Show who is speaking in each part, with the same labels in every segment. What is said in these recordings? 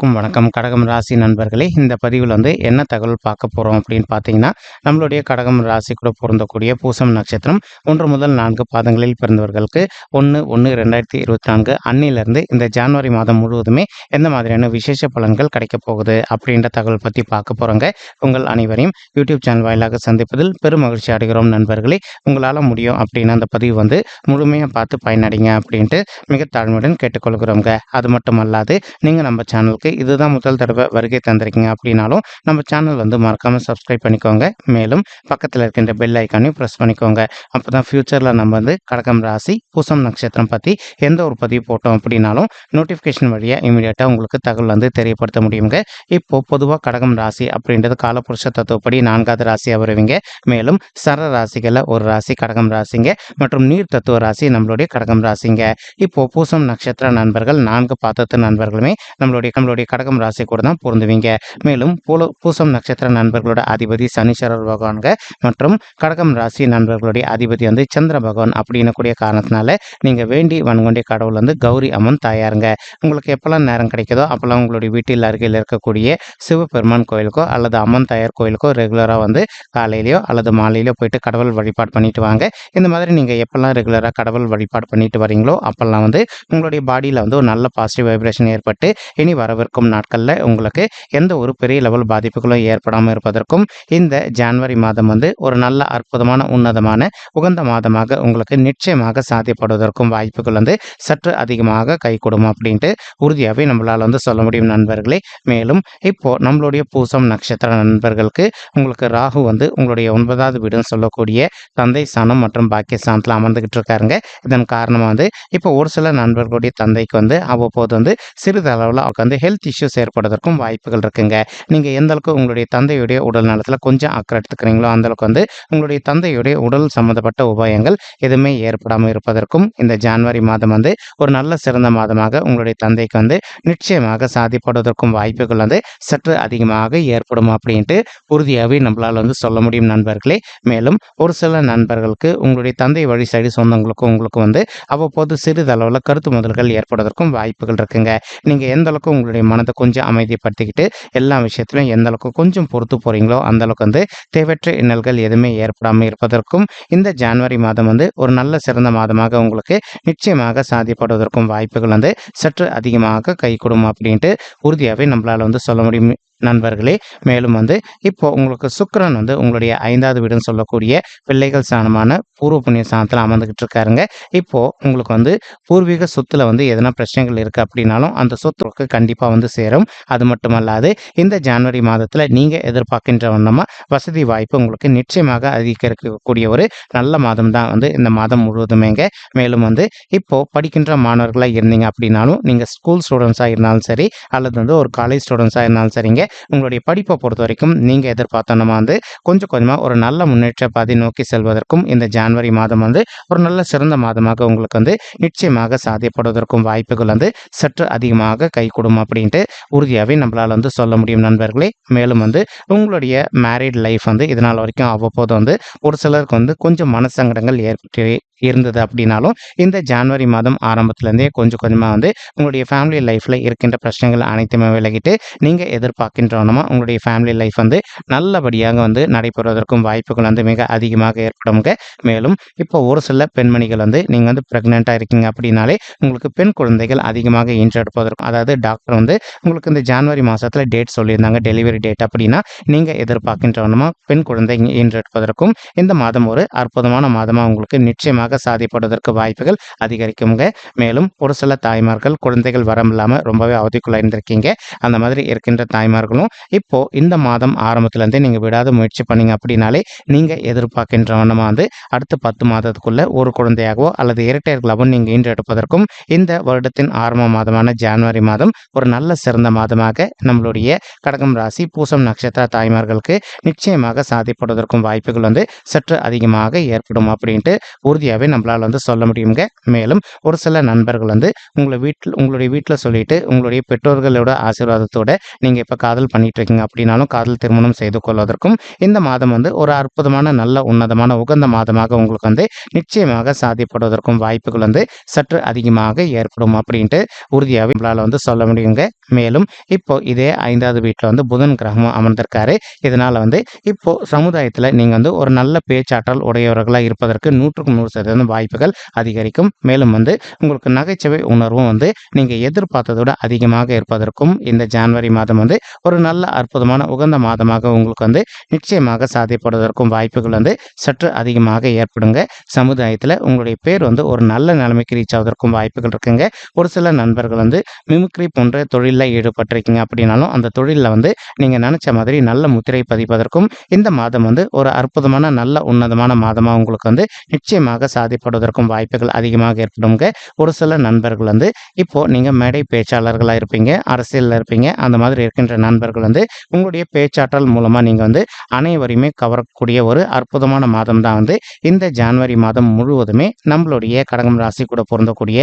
Speaker 1: அனைவருக்கும் வணக்கம். கடகம் ராசி நண்பர்களே இந்த பதிவில் வந்து என்ன தகவல் பார்க்க போகிறோம் அப்படின்னு பார்த்தீங்கன்னா நம்மளுடைய கடகம் ராசி கூட பொருந்தக்கூடிய பூசம் நட்சத்திரம் ஒன்று முதல் நான்கு பாதங்களில் பிறந்தவர்களுக்கு ஒன்று ஒன்று ரெண்டாயிரத்தி இருபத்தி நான்கு அன்னிலிருந்து இந்த ஜனவரி மாதம் முழுவதுமே எந்த மாதிரியான விசேஷ பலன்கள் கிடைக்கப் போகுது அப்படின்ற தகவல் பற்றி பார்க்க போகிறோங்க உங்கள் அனைவரையும் யூடியூப் சேனல் வாயிலாக சந்திப்பதில் பெரும் மகிழ்ச்சி அடைகிறோம் நண்பர்களே. உங்களால் முடியும் அப்படின்னு அந்த பதிவு வந்து முழுமையாக பார்த்து பயனடைங்க அப்படின்ட்டு மிக தாழ்மையுடன் கேட்டுக்கொள்கிறோங்க அது மட்டும் அல்லாது நீங்கள் நம்ம சேனலுக்கு இதுதான் முதல் தடவை வருகை தந்திருக்கீங்க அப்படின்னாலும் நம்ம சேனல் வந்து மறக்காமல் சப்ஸ்கிரைப் பண்ணிக்கோங்க. மேலும் பக்கத்தில் இருக்கின்ற பெல் ஐக்கானையும் ப்ரெஸ் பண்ணிக்கோங்க. அப்போ தான் ஃப்யூச்சரில் நம்ம வந்து கடகம் ராசி பூசம் நட்சத்திரம் பற்றி எந்த ஒரு பதிவு போட்டோம் அப்படின்னாலும் நோட்டிஃபிகேஷன் வழியாக இமீடியட்டாக உங்களுக்கு தகவல் வந்து தெரியப்படுத்த முடியுங்க. இப்போ பொதுவாக கடகம் ராசி அப்படின்றது காலப்புருஷ தத்துவப்படி நான்காவது ராசியாக வருவீங்க. மேலும் சர ராசிகளில் ஒரு ராசி கடகம் ராசிங்க மற்றும் நீர் தத்துவ ராசி நம்மளுடைய கடகம் ராசிங்க. இப்போ பூசம் நட்சத்திர நண்பர்கள் நான்கு பாதத்து நண்பர்களுமே நம்மளுடைய நம்மளுடைய கடகம் ராசி கூட தான் பொருந்துவீங்க. மேலும் பூல பூசம் நட்சத்திர நண்பர்களோட அதிபதி சனீஸ்வரர் பகவான்க மற்றும் கடகம் ராசி நண்பர்களுடைய அதிபதி வந்து சந்திர பகவான் அப்படின்னு கூடிய காரணத்தினால நீங்க வேண்டி வன்கொண்டிய கடவுள் வந்து கௌரி அம்மன் தாயாருங்க. உங்களுக்கு எப்பெல்லாம் நேரம் கிடைக்குதோ அப்பெல்லாம் உங்களுடைய வீட்டில் அருகில் இருக்கக்கூடிய சிவபெருமான் கோயிலுக்கோ அல்லது அம்மன் தாயார் கோயிலுக்கோ ரெகுலராக வந்து காலையிலையோ அல்லது மாலையிலோ போயிட்டு கடவுள் வழிபாடு பண்ணிட்டு வாங்க. இந்த மாதிரி நீங்கள் எப்பெல்லாம் ரெகுலராக கடவுள் வழிபாடு பண்ணிட்டு வரீங்களோ அப்பெல்லாம் வந்து உங்களுடைய பாடியில் வந்து ஒரு நல்ல பாசிட்டிவ் வைப்ரேஷன் ஏற்பட்டு இனி வரவிருக்கும் நாட்களில் உங்களுக்கு எந்த ஒரு பெரிய லெவல் பாதிப்புகளும் ஏற்படாமல் இருப்பதற்கும் இந்த ஜான்வரி மாதம் வந்து ஒரு நல்ல அற்புதமான உன்னதமான உகந்த மாதமாக உங்களுக்கு நிச்சயமாக சாத்தியப்படுவதற்கும் வாய்ப்புகள் வந்து சற்று அதிகமாக கை கொடுக்கும் அப்படின்ட்டு உறுதியாகவே நம்மளால் வந்து சொல்ல முடியும் நண்பர்களே. மேலும் இப்போ நம்மளுடைய பூசம் நட்சத்திர நண்பர்களுக்கு உங்களுக்கு ராகு வந்து உங்களுடைய ஒன்பதாவது வீடுன்னு சொல்லக்கூடிய தந்தை சாணம் மற்றும் பாக்கிய சாணத்தில் அமர்ந்துகிட்டு இருக்காருங்க. இதன் காரணமாக வந்து இப்போ ஒரு சில நண்பர்களுடைய தந்தைக்கு வந்து அவ்வப்போது வந்து சிறிது அளவில் அவருக்கு வந்து ஹெல்த் இஷ்யூஸ் ஏற்படுவதற்கும் வாய்ப்புகள் இருக்குங்க. நீங்கள் எந்த அளவுக்கு உங்களுடைய தந்தையுடைய உடல் நலத்தில் கொஞ்சம் அக்கறை எடுத்துக்கிறீங்களோ அந்த அளவுக்கு வந்து உங்களுடைய தந்தையுடைய உடல் சம்மந்தப்பட்ட உபாயங்கள் எதுவுமே ஏற்படாமல் இருப்பதற்கும் இந்த ஜான்வரி மாதம் வந்து ஒரு நல்ல சிறந்த மாதமாக உங்களுடைய தந்தைக்கு வந்து நிச்சயமாக சாதிப்படுவதற்கும் வாய்ப்புகள் வந்து சற்று அதிகமாக ஏற்படும் அப்படின்ட்டு உறுதியாகவே நம்மளால் வந்து சொல்ல முடியும் நண்பர்களே. மேலும் ஒரு சில நண்பர்களுக்கு உங்களுடைய தந்தை வழி சைடு சொந்தங்களுக்கும் உங்களுக்கு வந்து அவ்வப்போது சிறிதளவில் கருத்து முதல்கள் ஏற்படுவதற்கும் வாய்ப்புகள் இருக்குங்க. நீங்கள் எந்த அளவுக்கு உங்களுடைய மனதை கொஞ்சம் அமைதிப்படுத்திக்கிட்டு எல்லா விஷயத்திலும் எந்த அளவுக்கு கொஞ்சம் பொறுத்து போகிறீங்களோ அந்த அளவுக்கு வந்து தேவையற்ற இன்னல்கள் எதுவுமே ஏற்படாமல் இருப்பதற்கும் இந்த ஜான்வரி மாதம் வந்து ஒரு நல்ல சிறந்த மாதமாக உங்களுக்கு நிச்சயமாக சாதிப்படுவதற்கும் வாய்ப்புகள் வந்து சற்று அதிகமாக கை கொடுக்கும் அப்படின்ட்டு உறுதியாகவே நம்மளால் வந்து சொல்ல முடியும். நண்பர்களே மேலும் வந்து இப்போ உங்களுக்கு சுக்கரன் வந்து உங்களுடைய ஐந்தாவது வீடுன்னு சொல்லக்கூடிய பிள்ளைகள் ஸ்தானமான பூர்வ புண்ணிய ஸ்தானத்தில் அமர்ந்துகிட்டு இருக்காருங்க இப்போ உங்களுக்கு வந்து பூர்வீக சொத்துல வந்து எதனா பிரச்சனைகள் இருக்கு அப்படின்னாலும் அந்த சொத்துக்கு கண்டிப்பாக வந்து சேரும். அது மட்டுமல்லாது இந்த ஜான்வரி மாதத்தில் நீங்கள் எதிர்பார்க்கின்ற வண்ணமா வசதி வாய்ப்பு உங்களுக்கு நிச்சயமாக அதிகரிக்கக்கூடிய ஒரு நல்ல மாதம் தான் வந்து இந்த மாதம் முழுவதுமேங்க. மேலும் வந்து இப்போ படிக்கின்ற மாணவர்களாக இருந்தீங்க அப்படின்னாலும் நீங்கள் ஸ்கூல் ஸ்டூடெண்ட்ஸாக இருந்தாலும் சரி அல்லது வந்து ஒரு காலேஜ் ஸ்டூடெண்ட்ஸாக இருந்தாலும் சரிங்க. உங்களுடைய படிப்பை பொறுத்த வரைக்கும் நீங்கள் எதிர்பார்த்த நம்ம வந்து கொஞ்சம் கொஞ்சமாக ஒரு நல்ல முன்னேற்ற பாதை நோக்கி செல்வதற்கும் இந்த ஜான்வரி மாதம் வந்து ஒரு நல்ல சிறந்த மாதமாக உங்களுக்கு வந்து நிச்சயமாக சாதிப்படுவதற்கும் வாய்ப்புகள் வந்து சற்று அதிகமாக கை கொடுக்கும் அப்படின்ட்டு உறுதியாகவே நம்மளால் வந்து சொல்ல முடியும் நண்பர்களே. மேலும் வந்து உங்களுடைய மேரிட் லைஃப் வந்து இதனால் வரைக்கும் அவ்வப்போது வந்து ஒரு சிலருக்கு வந்து கொஞ்சம் மனசங்கடங்கள் ஏற்பட்டு இருந்தது அப்படின்னாலும் இந்த ஜான்வரி மாதம் ஆரம்பத்துலேருந்தே கொஞ்சம் கொஞ்சமாக வந்து உங்களுடைய ஃபேமிலி லைஃப்பில் இருக்கின்ற பிரச்சனைகள் அனைத்துமே விலகிட்டு நீங்கள் எதிர்பார்க்கின்றவனமா உங்களுடைய ஃபேமிலி லைஃப் வந்து நல்லபடியாக வந்து நடைபெறுவதற்கும் வாய்ப்புகள் வந்து மிக அதிகமாக ஏற்படுங்க மேலும் இப்போ ஒரு சில பெண்மணிகள் வந்து நீங்கள் வந்து ப்ரெக்னெண்ட்டாக இருக்கீங்க அப்படின்னாலே உங்களுக்கு பெண் குழந்தைகள் அதிகமாக ஈன்றெடுப்பதற்கும் அதாவது டாக்டர் வந்து உங்களுக்கு இந்த ஜான்வரி மாதத்தில் டேட் சொல்லியிருந்தாங்க டெலிவரி டேட் அப்படின்னா நீங்கள் எதிர்பார்க்கின்றவனமா பெண் குழந்தை ஈன்றெடுப்பதற்கும் இந்த மாதம் ஒரு அற்புதமான மாதமாக உங்களுக்கு நிச்சயமாக சாதிப்படுவதற்கு வாய்ப்புகள் அதிகரிக்குங்க. மேலும் ஒரு சில தாய்மார்கள் குழந்தைகள் வரம் இல்லாமல் ரொம்பவே அவதிக்குள்ள இருந்திருக்கீங்க. அந்த மாதிரி இருக்கின்ற தாய்மார்களும் இப்போ இந்த மாதம் ஆரம்பத்துலேருந்தே நீங்கள் விடாத முயற்சி பண்ணீங்க அப்படின்னாலே நீங்கள் எதிர்பார்க்கின்றவனமா வந்து அடுத்த பத்து மாதத்துக்குள்ளே ஒரு குழந்தையாகவோ அல்லது இரட்டையர்களாகவும் நீங்கள் ஈன்றெடுப்பதற்கும் இந்த வருடத்தின் ஆரம்ப மாதமான ஜான்வரி மாதம் ஒரு நல்ல சிறந்த மாதமாக நம்மளுடைய கடகம் ராசி பூசம் நட்சத்திர தாய்மார்களுக்கு நிச்சயமாக சாதிப்படுவதற்கும் வாய்ப்புகள் வந்து சற்று அதிகமாக ஏற்படும் அப்படின்ட்டு உறுதியாக உறுதியாகவே நம்மளால் வந்து சொல்ல முடியுங்க மேலும் ஒரு சில நண்பர்கள் வந்து உங்களை வீட்டில் உங்களுடைய வீட்டில் சொல்லிட்டு உங்களுடைய பெற்றோர்களோட ஆசீர்வாதத்தோட நீங்கள் இப்போ காதல் பண்ணிட்டு இருக்கீங்க அப்படின்னாலும் காதல் திருமணம் செய்து கொள்வதற்கும் இந்த மாதம் வந்து ஒரு அற்புதமான நல்ல உன்னதமான உகந்த மாதமாக உங்களுக்கு வந்து நிச்சயமாக சாதிப்படுவதற்கும் வாய்ப்புகள் வந்து சற்று அதிகமாக ஏற்படும் அப்படின்ட்டு உறுதியாகவே நம்மளால் வந்து சொல்ல முடியுங்க. மேலும் இப்போ இதே ஐந்தாவது வீட்டில் வந்து புதன் கிரகமும் அமர்ந்திருக்காரு. இதனால் வந்து இப்போ சமுதாயத்தில் நீங்கள் வந்து ஒரு நல்ல பேச்சாற்றல் உடையவர்களாக இருப்பதற்கு நூற்றுக்கு நூறு சதவீதம் வாய்ப்புகள் அதிகரிக்கும். மேலும் வந்து உங்களுக்கு நகைச்சுவை உணர்வும் வந்து நீங்கள் எதிர்பார்த்ததோட அதிகமாக இருப்பதற்கும் இந்த ஜான்வரி மாதம் வந்து ஒரு நல்ல அற்புதமான உகந்த மாதமாக உங்களுக்கு வந்து நிச்சயமாக சாத்தியப்படுவதற்கும் வாய்ப்புகள் வந்து சற்று அதிகமாக ஏற்படுங்க. சமுதாயத்தில் உங்களுடைய பேர் வந்து ஒரு நல்ல நிலைமைக்கு ரீச் ஆவதற்கும் வாய்ப்புகள் இருக்குங்க. ஒரு சில நண்பர்கள் வந்து மிமிக்ரி போன்ற தொழிலில் ஈடுபட்டிருக்கீங்க அப்படின்னாலும் அந்த தொழிலில் வந்து நீங்கள் நினச்ச மாதிரி நல்ல முத்திரை பதிப்பதற்கும் இந்த மாதம் வந்து ஒரு அற்புதமான நல்ல உன்னதமான மாதமாக உங்களுக்கு வந்து நிச்சயமாக சாதிப்படுவதற்கும் வாய்ப்புகள் அதிகமாக ஏற்படுங்க ஒரு சில நண்பர்கள் வந்து இப்போது நீங்கள் மேடை பேச்சாளர்களாக இருப்பீங்க அரசியலில் இருப்பீங்க அந்த மாதிரி இருக்கின்ற நண்பர்கள் வந்து உங்களுடைய பேச்சாற்றல் மூலமாக நீங்கள் வந்து அனைவரையுமே கவரக்கூடிய ஒரு அற்புதமான மாதம் தான் வந்து இந்த ஜான்வரி மாதம் முழுவதுமே நம்மளுடைய கடகம் ராசி கூட பொருந்தக்கூடிய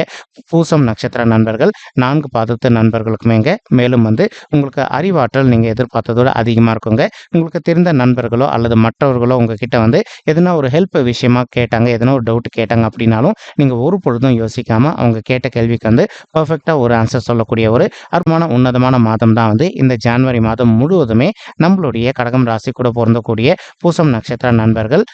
Speaker 1: பூசம் நட்சத்திர நண்பர்கள் நான்கு பாதத்து நண்பர்களுக்குமேங்க. மேலும் வந்து உங்களுக்கு அறிவாற்றல் நீங்கள் எதிர்பார்த்ததோட அதிகமாக இருக்குங்க. உங்களுக்கு தெரிந்த நண்பர்களோ அல்லது மற்றவர்களோ உங்ககிட்ட வந்து எதனா ஒரு ஹெல்ப் விஷயமா கேட்டாங்க எதனா ஒரு டவுட் கேட்டாங்க அப்படின்னாலும் நீங்கள் ஒரு பொழுதும் யோசிக்காமல் அவங்க கேட்ட கேள்விக்கு வந்து பர்ஃபெக்டாக ஒரு ஆன்சர் சொல்லக்கூடிய ஒரு அற்புதமான உன்னதமான மாதம் தான் வந்து இந்த ஜான்வரி மாதம் முழுவதுமே நம்மளுடைய கடகம் ராசி கூட பொருந்தக்கூடிய பூசம் நட்சத்திர நண்பர்கள்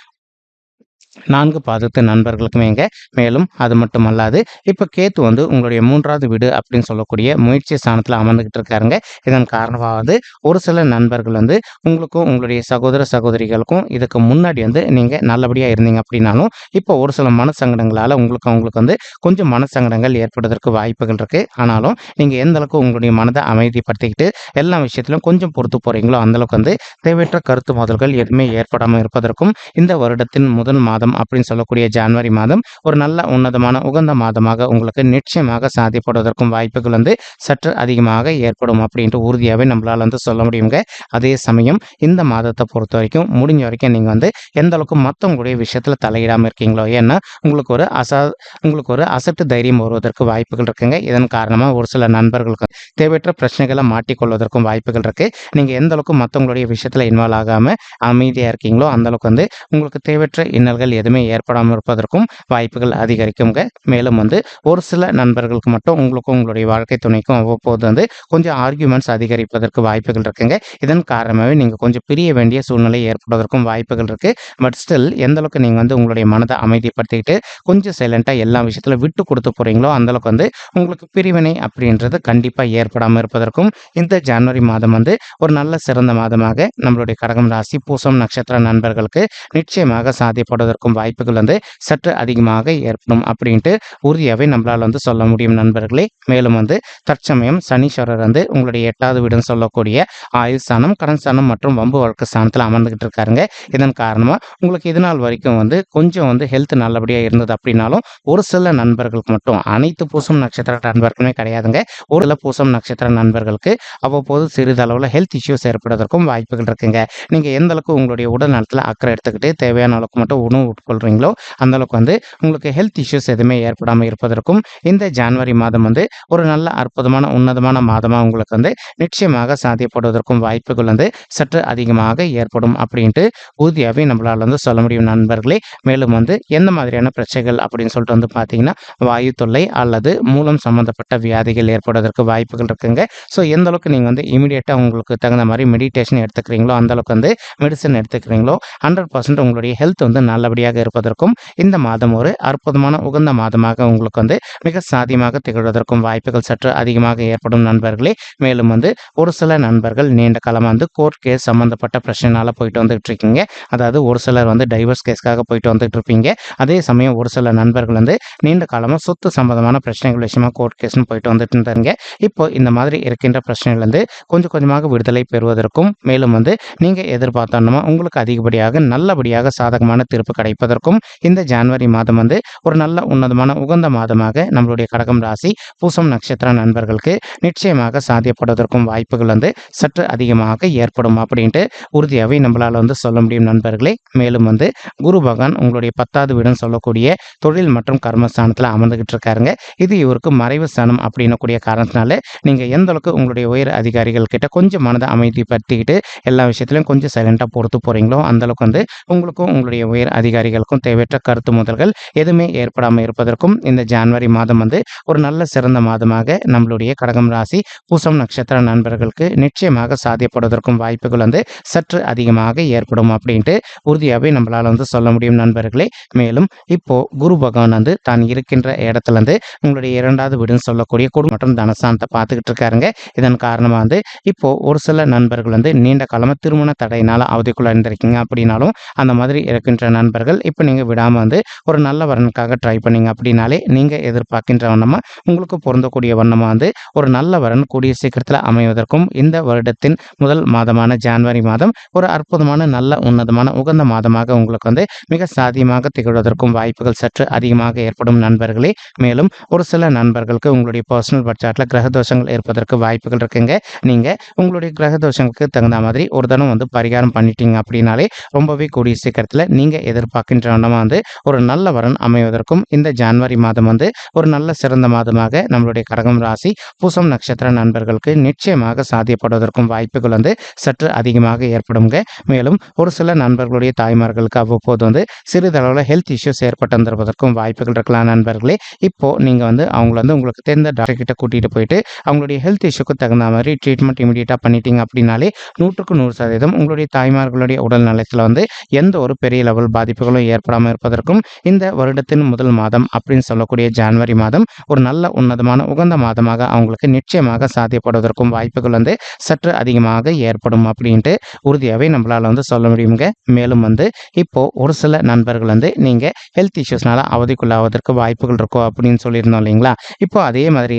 Speaker 1: நான்கு பாதத்து நண்பர்களுக்குமேங்க மேலும் அது மட்டும் அல்லாது இப்போ கேத்து வந்து உங்களுடைய மூன்றாவது வீடு அப்படின்னு சொல்லக்கூடிய முயற்சி ஸ்தானத்தில் அமர்ந்துகிட்டு இருக்காருங்க. இதன் காரணமாவது ஒரு சில நண்பர்கள் வந்து உங்களுக்கும் உங்களுடைய சகோதர சகோதரிகளுக்கும் இதுக்கு முன்னாடி வந்து நீங்கள் நல்லபடியாக இருந்தீங்க அப்படின்னாலும் இப்போ ஒரு சில மனசங்கடங்களால் உங்களுக்கு அவங்களுக்கு வந்து கொஞ்சம் மனசங்கடங்கள் ஏற்படுவதற்கு வாய்ப்புகள் இருக்குது ஆனாலும் நீங்கள் எந்த அளவுக்கு உங்களுடைய மனதை அமைதிப்படுத்திக்கிட்டு எல்லா விஷயத்திலும் கொஞ்சம் பொறுத்து போகிறீங்களோ அந்தளவுக்கு வந்து தேவையற்ற கருத்து மோதல்கள் எதுவுமே ஏற்படாமல் இருப்பதற்கும் இந்த வருடத்தின் முதல் மாதம் அப்படின்னு சொல்லக்கூடிய ஜனவரி மாதம் ஒரு நல்ல உன்னதமான உகந்த மாதமாக உங்களுக்கு நிச்சயமாக சாதிப்படுவதற்கும் வாய்ப்புகள் வந்து சற்று அதிகமாக ஏற்படும் அப்படின்ட்டு உறுதியாகவே நம்மளால் வந்து சொல்ல முடியுங்க. அதே சமயம் இந்த மாதத்தை பொறுத்த வரைக்கும் முடிஞ்ச வரைக்கும் நீங்கள் வந்து எந்த அளவுக்கு மற்றவங்களுடைய விஷயத்தில் தலையிடாமல் இருக்கீங்களோ ஏன்னா உங்களுக்கு ஒரு அசா உங்களுக்கு ஒரு அசட்டு தைரியம் வருவதற்கு வாய்ப்புகள் இருக்குங்க. இதன் காரணமாக ஒரு சில நண்பர்களுக்கு தேவையற்ற பிரச்சனைகளை மாட்டிக்கொள்வதற்கும் வாய்ப்புகள் இருக்குது நீங்கள் எந்த அளவுக்கு மற்றவங்களுடைய விஷயத்தில் இன்வால்வ் ஆகாமல் அமைதியாக இருக்கீங்களோ அந்த அளவுக்கு வந்து உங்களுக்கு தேவையற்ற இன்னல்கள் எதுவுமே ஏற்படாமல் இருப்பதற்கும் வாய்ப்புகள் அதிகரிக்குங்க. மேலும் வந்து ஒரு சில நண்பர்களுக்கு மட்டும் உங்களுக்கும் உங்களுடைய வாழ்க்கை துணைக்கும் அவ்வப்போது வந்து கொஞ்சம் ஆர்கியூமெண்ட்ஸ் அதிகரிப்பதற்கு வாய்ப்புகள் இருக்குங்க. இதன் காரணமாகவே நீங்கள் கொஞ்சம் பிரிய வேண்டிய சூழ்நிலை ஏற்படுவதற்கும் வாய்ப்புகள் இருக்குது பட் ஸ்டில் எந்த அளவுக்கு நீங்கள் வந்து உங்களுடைய மனதை அமைதிப்படுத்திக்கிட்டு கொஞ்சம் சைலண்ட்டாக எல்லா விஷயத்தில் விட்டு கொடுத்து போகிறீங்களோ அந்தளவுக்கு வந்து உங்களுக்கு பிரிவினை அப்படின்றது கண்டிப்பாக ஏற்படாமல் இருப்பதற்கும் இந்த ஜனவரி மாதம் வந்து ஒரு நல்ல சிறந்த மாதமாக நம்மளுடைய கடகம் ராசி பூசம் நட்சத்திர நண்பர்களுக்கு நிச்சயமாக சாத்தியப்படுவதற்கும் வாய்ப்புகள் வந்து சற்று அதிகமாக ஏற்படும் அப்படின்ட்டு உறுதியாகவே நம்மளால் வந்து சொல்ல முடியும் நண்பர்களே. மேலும் வந்து தற்சமயம் சனீஸ்வரர் வந்து உங்களுடைய எட்டாவது வீடுன்னு சொல்லக்கூடிய ஆயுள் ஸ்தானம் கடன் ஸ்தானம் மற்றும் வம்பு வழக்கு ஸ்தானத்தில் அமர்ந்துகிட்டு இருக்காருங்க. இதன் காரணமாக உங்களுக்கு இது நாள் வரைக்கும் வந்து கொஞ்சம் வந்து ஹெல்த் நல்லபடியாக இருந்தது அப்படின்னாலும் ஒரு சில நண்பர்களுக்கு மட்டும் அனைத்து பூசம் நட்சத்திர நண்பர்களுமே கிடையாதுங்க. ஒரு சில பூசம் நட்சத்திர நண்பர்களுக்கு அவ்வப்போது சிறிதளவில் ஹெல்த் இஷ்யூஸ் ஏற்படுவதற்கும் வாய்ப்புகள் இருக்குங்க. நீங்கள் எந்த அளவுக்கு உங்களுடைய உடல் நலத்தில் அக்கறை எடுத்துக்கிட்டு தேவையான அளவுக்கு மட்டும் உணவு உட்கொள்றீங்களோ அந்த அளவுக்கு வந்து உங்களுக்கு ஹெல்த் இஷ்யூஸ் எதுவுமே ஏற்படாமல் இருப்பதற்கும் இந்த ஜனவரி மாதம் வந்து ஒரு நல்ல அற்புதமான உன்னதமான மாதமாக உங்களுக்கு வந்து நிச்சயமாக சாத்தியப்படுவதற்கும் வாய்ப்புகள் வந்து சற்று அதிகமாக ஏற்படும் அப்படின்ட்டு உறுதியாகவே நம்மளால் வந்து சொல்ல முடியும் நண்பர்களே. மேலும் வந்து எந்த மாதிரியான பிரச்சனைகள் அப்படின்னு சொல்லிட்டு வந்து பார்த்தீங்கன்னா வாயு தொல்லை அல்லது மூலம் சம்மந்தப்பட்ட வியாதிகள் ஏற்படுவதற்கு வாய்ப்புகள் இருக்குங்க. ஸோ எந்த அளவுக்கு நீங்கள் வந்து இமீடியட்டாக உங்களுக்கு தகுந்த மாதிரி மெடிடேஷன் எடுத்துக்கிறீங்களோ அந்த அளவுக்கு வந்து மெடிசன் எடுத்துக்கிறீங்களோ ஹண்ட்ரட் பர்சன்ட் உங்களுடைய ஹெல்த் வந்து நல்லபடியாக இருப்பதற்கும் இந்த மாதம் ஒரு அற்புதமான உகந்த மாதமாக உங்களுக்கு வந்து மிக சாத்தியமாக திகழ்வதற்கும் வாய்ப்புகள் சற்று அதிகமாக ஏற்படும் நண்பர்களே. மேலும் வந்து ஒரு சில நண்பர்கள் நீண்ட காலமாக வந்து கோர்ட் கேஸ் சம்மந்தப்பட்ட பிரச்சனைனால போயிட்டு வந்துட்டு இருக்கீங்க அதாவது ஒரு சிலர் வந்து டைவர்ஸ் கேஸ்க்காக போயிட்டு வந்துட்டு இருப்பீங்க அதே சமயம் ஒரு சில நண்பர்கள் வந்து நீண்ட காலமாக சொத்து சம்பந்தமான பிரச்சனைகள் விஷயமா கோர்ட் கேஸ்னு போயிட்டு வந்துட்டு இருந்தாருங்க இப்போ இந்த மாதிரி இருக்கின்ற பிரச்சனைகள்லேருந்து கொஞ்சம் கொஞ்சமாக விடுதலை பெறுவதற்கும் மேலும் வந்து நீங்கள் எதிர்பார்த்தோன்னா உங்களுக்கு அதிகப்படியாக நல்லபடியாக சாதகமான தீர்ப்பு கிடைக்கும். கிடைப்பதற்கும் இந்த ஜான்வரி மாதம் வந்து ஒரு நல்ல உன்னதமான உகந்த மாதமாக நம்மளுடைய கடகம் ராசி பூசம் நட்சத்திர நண்பர்களுக்கு நிச்சயமாக சாத்தியப்படுவதற்கும் வாய்ப்புகள் வந்து சற்று அதிகமாக ஏற்படும் அப்படின்ட்டு உறுதியாகவே நம்மளால் வந்து சொல்ல முடியும் நண்பர்களே. மேலும் வந்து குரு பகவான் உங்களுடைய பத்தாவது வீடும் சொல்லக்கூடிய தொழில் மற்றும் கர்மஸ்தானத்தில் அமர்ந்துகிட்டு இருக்காருங்க. இது இவருக்கு மறைவு ஸ்தானம் அப்படின்னக்கூடிய காரணத்தினால நீங்கள் எந்த அளவுக்கு உங்களுடைய உயர் அதிகாரிகள் கிட்ட கொஞ்சம் மனதை அமைதிப்படுத்திக்கிட்டு எல்லா விஷயத்திலையும் கொஞ்சம் சைலண்டாக பொறுத்து போகிறீங்களோ அந்தளவுக்கு வந்து உங்களுக்கும் உங்களுடைய உயர் அதிகாரி அதிகாரிகளுக்கும் தேவையற்ற கருத்து முதல்கள் எதுவுமே ஏற்படாமல் இருப்பதற்கும் இந்த ஜான்வரி மாதம் வந்து ஒரு நல்ல சிறந்த மாதமாக நம்மளுடைய கடகம் ராசி பூசம் நட்சத்திர நண்பர்களுக்கு நிச்சயமாக சாத்தியப்படுவதற்கும் வாய்ப்புகள் வந்து சற்று அதிகமாக ஏற்படும் அப்படின்ட்டு உறுதியாகவே நம்மளால் வந்து சொல்ல முடியும் நண்பர்களே. மேலும் இப்போ குரு பகவான் வந்து தான் இருக்கின்ற இடத்துல இருந்து உங்களுடைய இரண்டாவது வீடுன்னு சொல்லக்கூடிய குடும்பம் மற்றும் தனசாந்தத்தை பார்த்துக்கிட்டு இருக்காருங்க. இதன் காரணமாக வந்து இப்போ ஒரு சில நண்பர்கள் வந்து நீண்ட காலமாக திருமண தடையினால் அவதிக்குள்ள இருந்திருக்கீங்க அப்படின்னாலும் அந்த மாதிரி இருக்கின்ற நண்பர்கள் இப்போ நீங்கள் விடாமல் வந்து ஒரு நல்ல வரனுக்காக ட்ரை பண்ணீங்க அப்படின்னாலே நீங்கள் எதிர்பார்க்கின்ற வண்ணமாக உங்களுக்கு பொருந்தக்கூடிய வண்ணமாக வந்து ஒரு நல்ல வரன் கூடிய சீக்கிரத்தில் அமைவதற்கும் இந்த வருடத்தின் முதல் மாதமான ஜான்வரி மாதம் ஒரு அற்புதமான நல்ல உன்னதமான உகந்த மாதமாக உங்களுக்கு வந்து மிக சாதியமாக திகழ்வதற்கும் வாய்ப்புகள் சற்று அதிகமாக ஏற்படும் நண்பர்களே. மேலும் ஒரு சில நண்பர்களுக்கு உங்களுடைய பர்சனல் பட்ஜெட்டில் கிரக தோஷங்கள் இருப்பதற்கு வாய்ப்புகள் இருக்குங்க. நீங்கள் உங்களுடைய கிரக தோஷங்களுக்கு தகுந்த மாதிரி ஒரு தனம் வந்து பரிகாரம் பண்ணிட்டீங்க அப்படின்னாலே ரொம்பவே கூடிய சீக்கிரத்தில் நீங்கள் எதிர்பார்க்கின்ற வண்ணமாக வந்து ஒரு நல்ல வரன் அமைவதற்கும் இந்த ஜான்வரி மாதம் வந்து ஒரு நல்ல சிறந்த மாதமாக நம்மளுடைய கடகம் ராசி பூசம் நட்சத்திர நண்பர்களுக்கு நிச்சயமாக சாத்தியப்படுவதற்கும் வாய்ப்புகள் வந்து சற்று அதிகமாக ஏற்படுங்க மேலும் ஒரு சில நண்பர்களுடைய தாய்மார்களுக்கு அவ்வப்போது வந்து சிறிதளவில் ஹெல்த் இஷ்யூஸ் ஏற்பட்டு வந்திருப்பதற்கும் வாய்ப்புகள் இருக்கலாம் நண்பர்களே. இப்போ நீங்கள் வந்து அவங்கள வந்து உங்களுக்கு தெரிந்த டாக்டர் கிட்ட கூட்டிகிட்டு போயிட்டு அவங்களுடைய ஹெல்த் இஷ்யூக்கு தகுந்த மாதிரி ட்ரீட்மெண்ட் இமீடியட்டாக பண்ணிட்டீங்க அப்படின்னாலே நூற்றுக்கு நூறு சதவீதம் உங்களுடைய தாய்மார்களுடைய உடல் நலத்தில் வந்து எந்த ஒரு பெரிய லெவல் பாதிப்பு பாதிப்புகளும் ஏற்படாமல் இருப்பதற்கும் இந்த வருடத்தின் முதல் மாதம் அப்படின்னு சொல்லக்கூடிய ஜான்வரி மாதம் ஒரு நல்ல உன்னதமான உகந்த மாதமாக அவங்களுக்கு நிச்சயமாக சாத்தியப்படுவதற்கும் வாய்ப்புகள் வந்து சற்று அதிகமாக ஏற்படும் அப்படின்ட்டு உறுதியாகவே நம்மளால் வந்து சொல்ல முடியுங்க. மேலும் வந்து இப்போ ஒரு சில நண்பர்கள் வந்து நீங்கள் ஹெல்த் இஷ்யூஸ்னால அவதிக்குள்ளாவதற்கு வாய்ப்புகள் இருக்கும் அப்படின்னு சொல்லியிருந்தோம் இல்லைங்களா? இப்போ அதே மாதிரி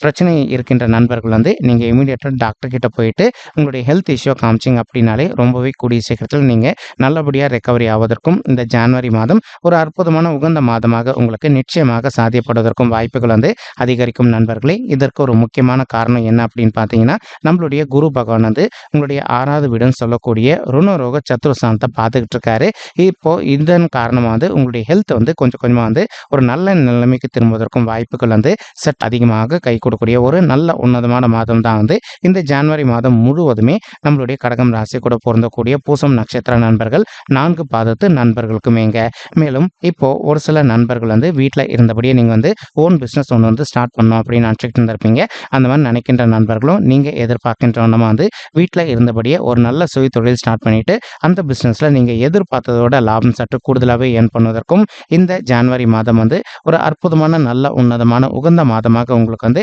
Speaker 1: பிரச்சனை இருக்கின்ற நண்பர்கள் வந்து நீங்கள் இமீடியட்டாக டாக்டர் கிட்ட போயிட்டு உங்களுடைய ஹெல்த் இஷ்யூ காமிச்சிங்க அப்படின்னாலே ரொம்பவே கூடிய சீக்கிரத்தில் நீங்கள் நல்லபடியாக ரெக்கவரி ஆவதற்கும் இந்த ஜான்வரி மாதம் ஒரு அற்புதமான உகந்த மாதமாக உங்களுக்கு நிச்சயமாக சாத்தியப்படுவதற்கும் வாய்ப்புகள் வந்து அதிகரிக்கும் நண்பர்களே. இதற்கு ஒரு முக்கியமான காரணம் என்ன அப்படின்னு பார்த்தீங்கன்னா நம்மளுடைய குரு பகவான் வந்து உங்களுடைய ஆறாவது வீடுன்னு சொல்லக்கூடிய ருணரோக சத்ருசாந்தத்தை பார்த்துக்கிட்டு இருக்காரு. இப்போ இதன் காரணமாக வந்து உங்களுடைய ஹெல்த் வந்து கொஞ்சம் கொஞ்சமாக வந்து ஒரு நல்ல நிலைமைக்கு திரும்புவதற்கும் வாய்ப்புகள் வந்து செட் அதிகமாக கை கொடுக்கக்கூடிய ஒரு நல்ல உன்னதமான மாதம் தான் வந்து இந்த ஜான்வரி மாதம் முழுவதுமே நம்மளுடைய கடகம் ராசி கூட பொருந்தக்கூடிய பூசம் நட்சத்திர நண்பர்கள் நான்கு பாதத்து நண்பர்களுக்குமேங்க மேலும் இப்போ ஒரு சில நண்பர்கள் வந்து வீட்டில் இருந்தபடியே நீங்கள் வந்து ஓன் பிஸ்னஸ் ஒன்று வந்து ஸ்டார்ட் பண்ணோம் அப்படின்னு நினச்சிக்கிட்டு இருந்திருப்பீங்க. அந்த மாதிரி நினைக்கின்ற நண்பர்களும் நீங்கள் எதிர்பார்க்கின்றவனமாக வந்து வீட்டில் இருந்தபடியே ஒரு நல்ல சுய தொழில் ஸ்டார்ட் பண்ணிவிட்டு அந்த பிஸ்னஸில் நீங்கள் எதிர்பார்த்ததோட லாபம் சற்று கூடுதலாகவே ஏன் பண்ணுவதற்கும் இந்த ஜான்வரி மாதம் வந்து ஒரு அற்புதமான நல்ல உன்னதமான உகந்த மாதமாக உங்களுக்கு வந்து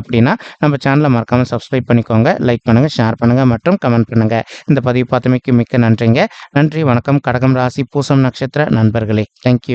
Speaker 1: அப்படின்னா நம்ம சேனலை மறக்காமல் சப்ஸ்கிரைப் பண்ணிக்கோங்க லைக் பண்ணுங்கள் ஷேர் பண்ணுங்கள் மற்றும் கமெண்ட் பண்ணுங்கள் இந்த பதிவு பார்த்தமைக்கு மிக்க நன்றிங்க. நன்றி வணக்கம். கடகம் ராசி பூசம் நட்சத்திர நண்பர்களே. தேங்க்யூ